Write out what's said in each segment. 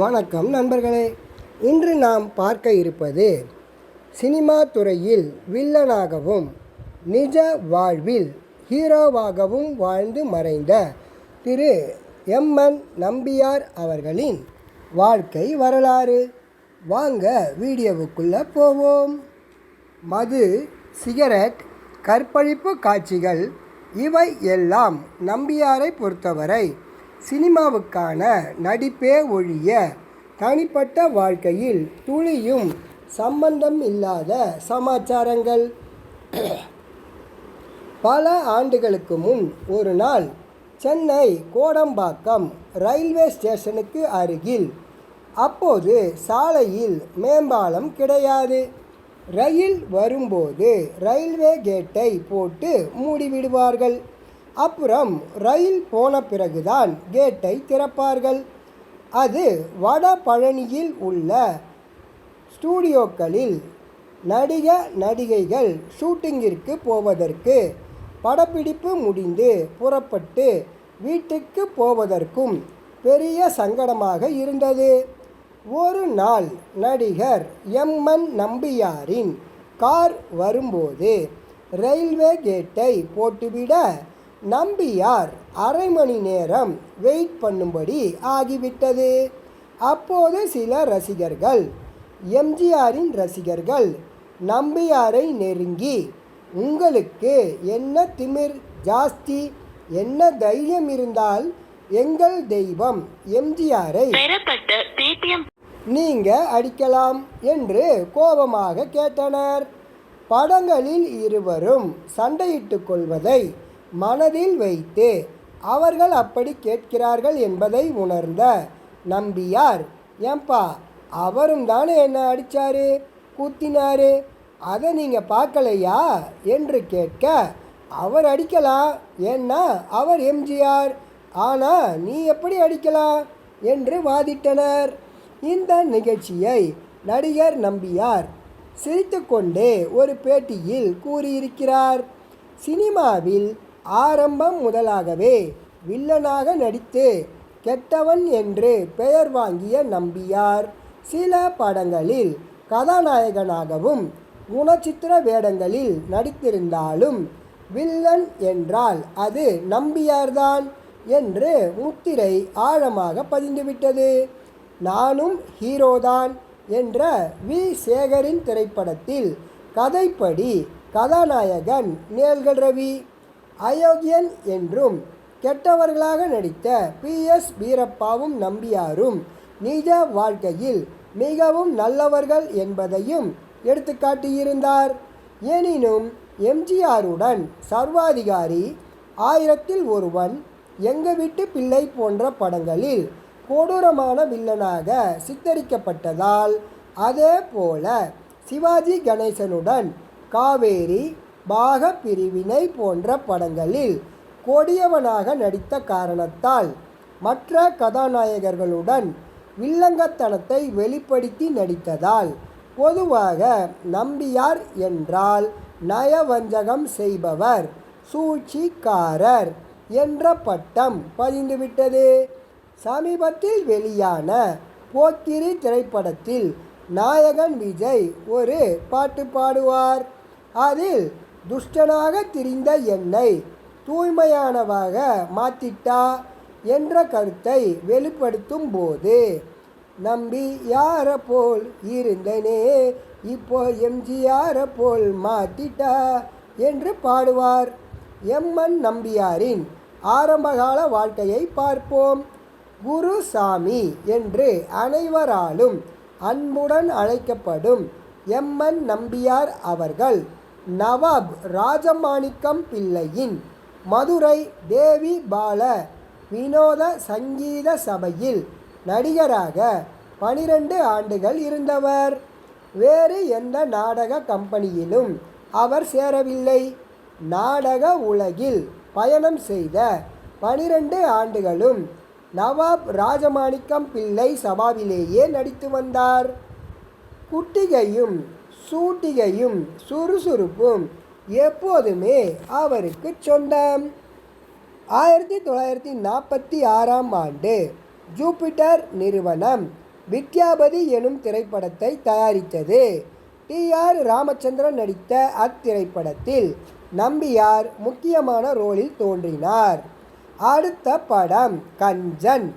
வணக்கம் நண்பர்களே. இன்று நாம் பார்க்க இருப்பது சினிமா துறையில் வில்லனாகவும் நிஜ வாழ்வில் ஹீரோவாகவும் வாழ்ந்து மறைந்த திரு எம்என் நம்பியார் அவர்களின் வாழ்க்கை வரலாறு. வாங்க வீடியோவுக்குள்ளே போவோம். மது சிகரெட் கற்பழிப்பு காட்சிகள் இவை எல்லாம் நம்பியாரை பொறுத்தவரை சினிமாவுக்கான நடிப்பே ஒழிய தனிப்பட்ட வாழ்க்கையில் துளியும் சம்பந்தம் இல்லாத சமாச்சாரங்கள். பல ஆண்டுகளுக்கு முன் ஒரு நாள் சென்னை கோடம்பாக்கம் ரயில்வே ஸ்டேஷனுக்கு அருகில் அப்போது சாலையில் மேம்பாலம் கிடையாது. ரயில் வரும்போது ரயில்வே கேட்டை போட்டு மூடிவிடுவார்கள். அப்புறம் ரயில் போன பிறகுதான் கேட்டை திறப்பார்கள். அது வட பழனியில் உள்ள ஸ்டூடியோக்களில் நடிக நடிகைகள் ஷூட்டிங்கிற்கு போவதற்கு படப்பிடிப்பு முடிந்து புறப்பட்டு வீட்டுக்கு போவதற்கும் பெரிய சங்கடமாக இருந்தது. ஒரு நாள் நடிகர் எம்என் நம்பியாரின் கார் வரும்போது ரயில்வே கேட்டை போட்டுவிட நம்பியார் அரை மணி நேரம் வெயிட் பண்ணும்படி ஆகிவிட்டது. அப்போது சில ரசிகர்கள் எம்ஜிஆரின் ரசிகர்கள் நம்பியாரை நெருங்கி உங்களுக்கு என்ன திமிர்? ஜாஸ்தி? என்ன தைரியம் இருந்தால் எங்கள் தெய்வம் எம்ஜிஆரை நீங்க அடிக்கலாம் என்று கோபமாக கேட்டனர். படங்களில் இருவரும் சண்டையிட்டுக் கொள்வதை மனதில் வைத்து அவர்கள் அப்படி கேட்கிறார்கள் என்பதை உணர்ந்த நம்பியார் ஏன்பா அவரும் தானே என்ன அடித்தாரு கூத்தினாரு அதை நீங்கள் பார்க்கலையா? என்று கேட்க அவர் அடிக்கலாம் ஏன்னா அவர் எம்ஜிஆர் ஆனால் நீ எப்படி அடிக்கலாம்? என்று வாதிட்டனர். இந்த நிகழ்ச்சியை நடிகர் நம்பியார் சிரித்துக்கொண்டே ஒரு பேட்டியில் கூறியிருக்கிறார். சினிமாவில் ஆரம்பம் முதலாகவே வில்லனாக நடித்து கெட்டவன் என்று பெயர் வாங்கிய நம்பியார். சில படங்களில் கதாநாயகனாகவும் குணச்சித்திர வேடங்களில் நடித்திருந்தாலும் வில்லன் என்றால் அது நம்பியார்தான் என்று முத்திரை ஆழமாக பதிந்துவிட்டது. நானும் ஹீரோதான் என்ற வி. சேகரின் திரைப்படத்தில் கதைப்படி கதாநாயகன் நேல்கள் ரவி. அயோக்கியன் என்றும் கெட்டவர்களாக நடித்த பி. எஸ். வீரப்பாவும் நம்பியாரும் நிஜ வாழ்க்கையில் மிகவும் நல்லவர்கள் என்பதையும் எடுத்துக்காட்டியிருந்தார். எனினும் எம்ஜிஆருடன் சர்வாதிகாரி ஆயிரத்தில் ஒருவன் எங்க வீட்டு பிள்ளை போன்ற படங்களில் கொடூரமான வில்லனாக சித்தரிக்கப்பட்டதால் அதே போல சிவாஜி கணேசனுடன் காவேரி பாக பிரிவினை போன்ற படங்களில் கொடியவனாக நடித்த காரணத்தால் மற்ற கதாநாயகர்களுடன் வில்லங்கத்தனத்தை வெளிப்படுத்தி நடித்ததால் பொதுவாக நம்பியார் என்றால் நயவஞ்சகம் செய்பவர் சூழ்ச்சிக்காரர் என்ற பட்டம் பதிந்துவிட்டது. சமீபத்தில் வெளியான போக்கிரி திரைப்படத்தில் நாயகன் விஜய் ஒரு பாட்டு பாடுவார். அதில் துஷ்டனாக திரிந்த என்னை தூய்மையானவாக மாத்திட்டா என்ற கருத்தை வெளிப்படுத்தும் போது நம்பி யார போல் இருந்தனே இப்போ எம்ஜிஆர போல் மாத்திட்டா என்று பாடுவார். எம்என் நம்பியாரின் ஆரம்பகால வாழ்க்கையை பார்ப்போம். குருசாமி என்று அனைவராலும் அன்புடன் அழைக்கப்படும் எம்என் நம்பியார் அவர்கள் நவாப் ராஜமாணிக்கம் பிள்ளையின் மதுரை தேவி பால வினோத சங்கீத சபையில் நடிகராக பனிரெண்டு ஆண்டுகள் இருந்தவர். வேறு எந்த நாடக கம்பெனியிலும் அவர் சேரவில்லை. நாடக உலகில் பயணம் செய்த பனிரெண்டு ஆண்டுகளும் நவாப் ராஜமாணிக்கம் பிள்ளை சபாவிலேயே நடித்து வந்தார். குட்டிகையும் சூட்டிகையும் சுறுசுறுப்பும் எப்போதுமே அவருக்கு சொந்தம். ஆயிரத்தி தொள்ளாயிரத்தி நாற்பத்தி ஆறாம் ஆண்டு ஜூபிட்டர் நிறுவனம் வித்யாபதி எனும் திரைப்படத்தை தயாரித்தது. டி ஆர் ராமச்சந்திரன் நடித்த அத்திரைப்படத்தில் நம்பியார் முக்கியமான ரோலில் தோன்றினார். அடுத்த படம் கஞ்சன்.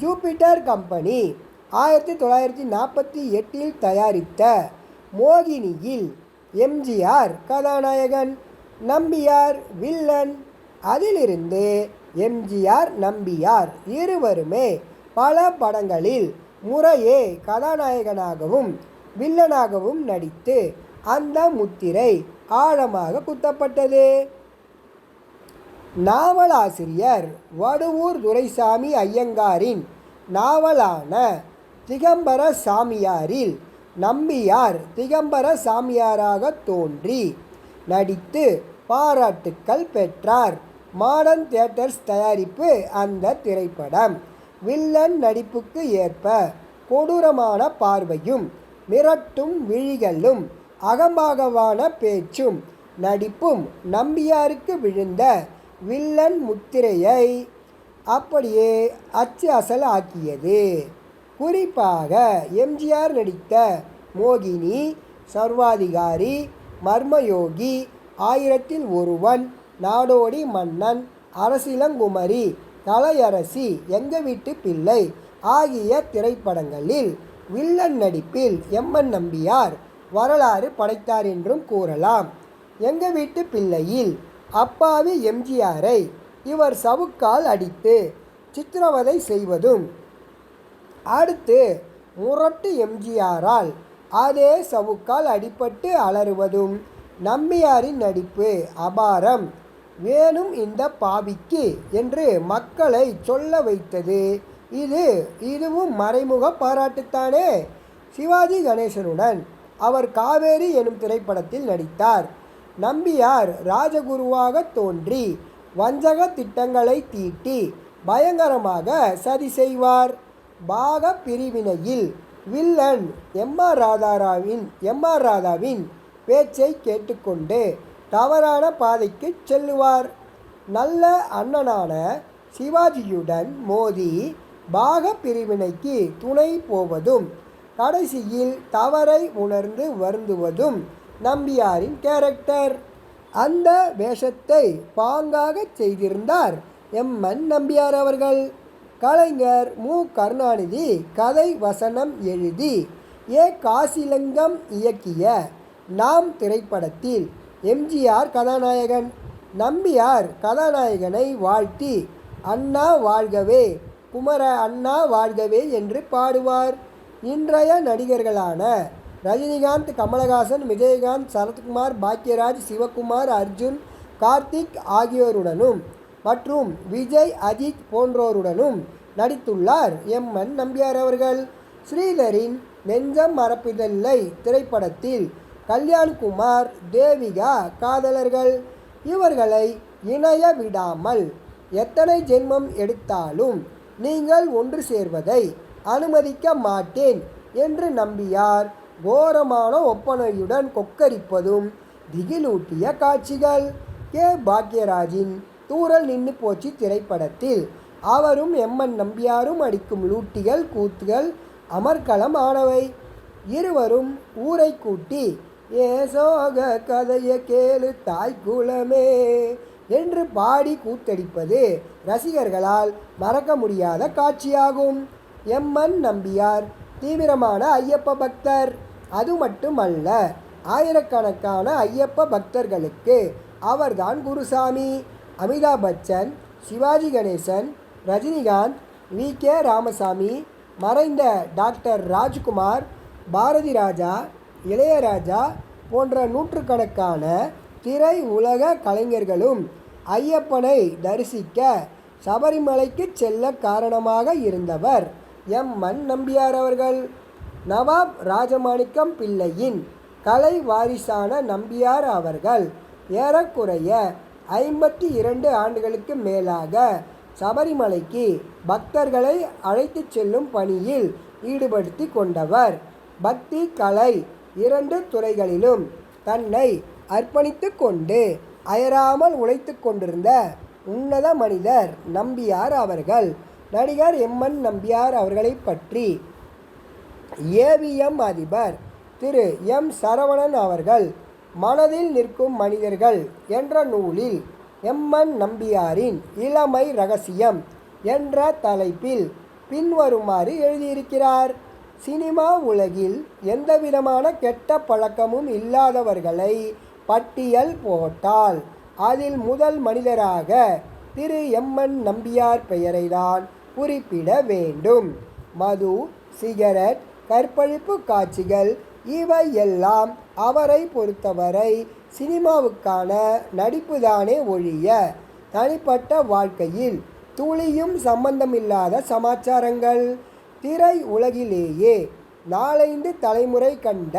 ஜூபிட்டர் கம்பெனி ஆயிரத்தி தொள்ளாயிரத்தி நாற்பத்தி எட்டில் தயாரித்த மோகினியில் எம்ஜிஆர் கதாநாயகன் நம்பியார் வில்லன். அதிலிருந்து எம்ஜிஆர் நம்பியார் இருவருமே பல படங்களில் முறையே கதாநாயகனாகவும் வில்லனாகவும் நடித்து அந்த முத்திரை ஆழமாக குத்தப்பட்டது. நாவலாசிரியர் வடுவூர் துரைசாமி ஐயங்காரின் நாவலான திகம்பர சாமியாரில் நம்பியார் திகம்பர சாமியாராக தோன்றி நடித்து பாராட்டுக்கள் பெற்றார். மாடர்ன் தியேட்டர்ஸ் தயாரிப்பு அந்த திரைப்படம். வில்லன் நடிப்புக்கு ஏற்ப கொடூரமான பார்வையும் மிரட்டும் விழிகளும் அகம்பாகவான பேச்சும் நடிப்பும் நம்பியாருக்கு விழுந்த வில்லன் முத்திரையை அப்படியே அச்சு அசல் ஆக்கியது. குறிப்பாக எம்ஜிஆர் நடித்த மோகினி சர்வாதிகாரி மர்மயோகி ஆயிரத்தில் ஒருவன் நாடோடி மன்னன் அரசிலங்குமரி தலையரசி எங்க வீட்டு பிள்ளை ஆகிய திரைப்படங்களில் வில்லன் நடிப்பில் எம்என் நம்பியார் வரலாறு படைத்தார் என்றும் கூறலாம். எங்க வீட்டு பிள்ளையில் அப்பாவி எம்ஜிஆரை இவர் சவுக்கால் அடித்து சித்திரவதை செய்வதும் அடுத்து முரட்டு எம்ஜிஆரால் அதே சவுக்கால் அடிபட்டு அலறுவதும் நம்பியாரின் நடிப்பு அபாரம். வேணும் இந்த பாவிக்கு என்று மக்களை சொல்ல வைத்தது இது. இதுவும் மறைமுக பாராட்டுத்தானே? சிவாஜி கணேசனுடன் அவர் காவேரி எனும் திரைப்படத்தில் நடித்தார். நம்பியார் ராஜகுருவாக தோன்றி வஞ்சக திட்டங்களை தீட்டி பயங்கரமாக சதி செய்வார். பாக பிரிவினையில் வில்லன் எம் ஆர் ராதாராவின் எம் ஆர் ராதாவின் பேச்சை கேட்டுக்கொண்டு தவறான பாதைக்கு செல்லுவார். நல்ல அண்ணனான சிவாஜியுடன் மோதி பாக பிரிவினைக்கு துணை போவதும் கடைசியில் தவறை உணர்ந்து வருந்துவதும் நம்பியாரின் கேரக்டர். அந்த வேஷத்தை பாங்காக செய்திருந்தார் எம்என் நம்பியார் அவர்கள். கலைஞர் மு. கருணாநிதி கதை வசனம் எழுதி ஏ. காசிலிங்கம் இயக்கிய நாம் திரைப்படத்தில் எம்ஜிஆர் கதாநாயகன். நம்பியார் கதாநாயகனை வாழ்த்தி அண்ணா வாழ்கவே குமர அண்ணா வாழ்கவே என்று பாடுவார். இன்றைய நடிகர்களான ரஜினிகாந்த் கமலஹாசன் விஜயகாந்த் சரத்குமார் பாக்யராஜ் சிவகுமார் அர்ஜுன் கார்த்திக் ஆகியோருடனும் மற்றும் விஜய் அஜித் போன்றோருடனும் நடித்துள்ளார். எம்என் நம்பியார் அவர்கள். ஸ்ரீதரின் நெஞ்சம் மறப்பதில்லை திரைப்படத்தில் கல்யாண்குமார் தேவிகா காதலர்கள். இவர்களை இணைய விடாமல் எத்தனை ஜென்மம் எடுத்தாலும் நீங்கள் ஒன்று சேர்வதை அனுமதிக்க மாட்டேன் என்று நம்பியார் கோரமான ஒப்பனையுடன் கொக்கரிப்பதும் திகிலூட்டிய காட்சிகள். கே. பாக்யராஜின் தூரல் நின்று போச்சு திரைப்படத்தில். அவரும் எம்என் நம்பியாரும் அடிக்கும் லூட்டிகள் கூத்துகள் அமர்க்களம் ஆனவை. இருவரும் ஊரை கூட்டி ஏசோக கதைய கேளு குலமே என்று பாடி கூத்தடிப்பது ரசிகர்களால் மறக்க முடியாத காட்சியாகும். எம்மன் நம்பியார் தீவிரமான ஐயப்ப பக்தர். அது மட்டுமல்ல ஆயிரக்கணக்கான ஐயப்ப பக்தர்களுக்கு அவர்தான் குருசாமி. அமிதாப் பச்சன் சிவாஜி கணேசன் ரஜினிகாந்த் வி. கே. ராமசாமி மறைந்த டாக்டர் ராஜ்குமார் பாரதி ராஜா இளையராஜா போன்ற நூற்றுக்கணக்கான திரை உலக கலைஞர்களும் ஐயப்பனை தரிசிக்க சபரிமலைக்கு செல்ல காரணமாக இருந்தவர் எம். மண் நம்பியார் அவர்கள். நவாப் ராஜமாணிக்கம் பிள்ளையின் கலை வாரிசான நம்பியார் அவர்கள். ஏறக்குறைய ஐம்பத்தி இரண்டு ஆண்டுகளுக்கு மேலாக சபரிமலைக்கு பக்தர்களை அழைத்துச் செல்லும் பணியில் ஈடுபடுத்தி கொண்டவர். பக்தி கலை இரண்டு துறைகளிலும் தன்னை அர்ப்பணித்து கொண்டு அயராமல் உழைத்து கொண்டிருந்த உன்னத மனிதர் நம்பியார் அவர்கள் நடிகர் எம்என் நம்பியார் அவர்களை பற்றி ஏவிஎம் அதிபர் திரு. எம். சரவணன் அவர்கள் மனதில் நிற்கும் மனிதர்கள் என்ற நூலில் எம்என் நம்பியாரின் இளமை ரகசியம் என்ற தலைப்பில் பின்வருமாறு எழுதியிருக்கிறார். சினிமா உலகில் எந்தவிதமான கெட்ட பழக்கமும் இல்லாதவர்களை பட்டியல் போட்டால் அதில் முதல் மனிதராக திரு எம்என் நம்பியார் பெயரைதான் குறிப்பிட வேண்டும். மது சிகரெட் கற்பழிப்பு காட்சிகள் இவை எல்லாம் அவரை பொறுத்தவரை சினிமாவுக்கான நடிப்புதானே ஒழிய தனிப்பட்ட வாழ்க்கையில் துளியும் சம்பந்தமில்லாத சமாச்சாரங்கள். திரை உலகிலேயே நாலைந்து தலைமுறை கண்ட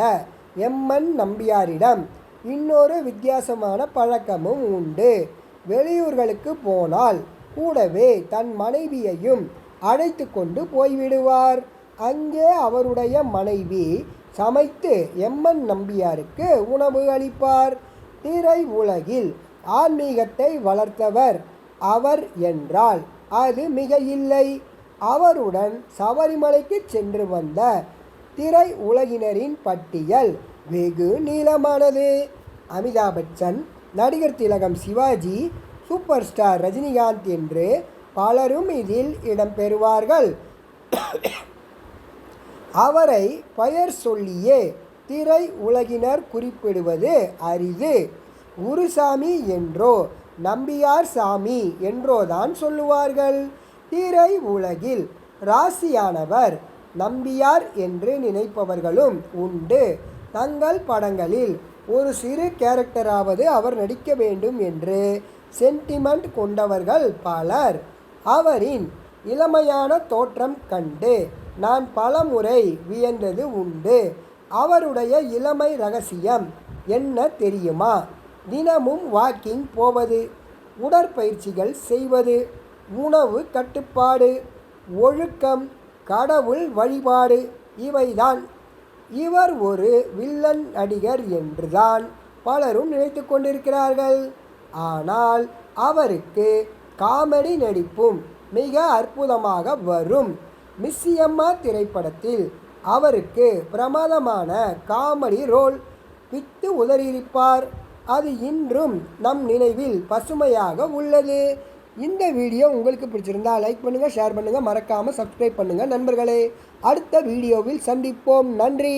எம்என் நம்பியாரிடம் இன்னொரு வித்தியாசமான பழக்கமும் உண்டு. வெளியூர்களுக்கு போனால் கூடவே தன் மனைவியையும் அழைத்து கொண்டு போய்விடுவார். அங்கே அவருடைய மனைவி சமைத்து எம்மன் நம்பியாருக்கு உணவு அளிப்பார். திரை உலகில் ஆன்மீகத்தை வளர்த்தவர் அவர் என்றால் அது மிக இல்லை அவருடன் சபரிமலைக்கு சென்று வந்த திரை உலகினரின் பட்டியல் வெகு நீளமானது. அமிதாப் பச்சன் நடிகர் திலகம் சிவாஜி சூப்பர் ஸ்டார் ரஜினிகாந்த் என்று பலரும் இதில் இடம்பெறுவார்கள் அவரை பெயர் சொல்லியே திரை உலகினர் குறிப்பிடுவது அரிது. குருசாமி என்றோ நம்பியார் சாமி என்றோதான் சொல்லுவார்கள். திரை உலகில் ராசியானவர் நம்பியார் என்று நினைப்பவர்களும் உண்டு. தங்கள் படங்களில் ஒரு சிறு கேரக்டராவது அவர் நடிக்க வேண்டும் என்று சென்டிமெண்ட் கொண்டவர்கள் பலர். அவரின் இளமையான தோற்றம் கண்டு நான் பலமுறை வியந்தது உண்டு. அவருடைய இளமை ரகசியம் என்ன தெரியுமா? தினமும் வாக்கிங் போவது உடற்பயிற்சிகள் செய்வது உணவு கட்டுப்பாடு ஒழுக்கம் கடவுள் வழிபாடு இவைதான். இவர் ஒரு வில்லன் நடிகர் என்றுதான் பலரும் நினைத்து கொண்டிருக்கிறார்கள். ஆனால் அவருக்கு காமெடி நடிப்பும் மிக அற்புதமாக வரும். மிஸ்ஸியம்மா திரைப்படத்தில் அவருக்கு பிரமாதமான காமெடி ரோல் வித்து உதறியிருப்பார். அது இன்றும் நம் நினைவில் பசுமையாக உள்ளது. இந்த வீடியோ உங்களுக்கு பிடிச்சிருந்தா லைக் பண்ணுங்கள் ஷேர் பண்ணுங்கள் மறக்காமல் சப்ஸ்கிரைப் பண்ணுங்கள் நண்பர்களே. அடுத்த வீடியோவில் சந்திப்போம். நன்றி.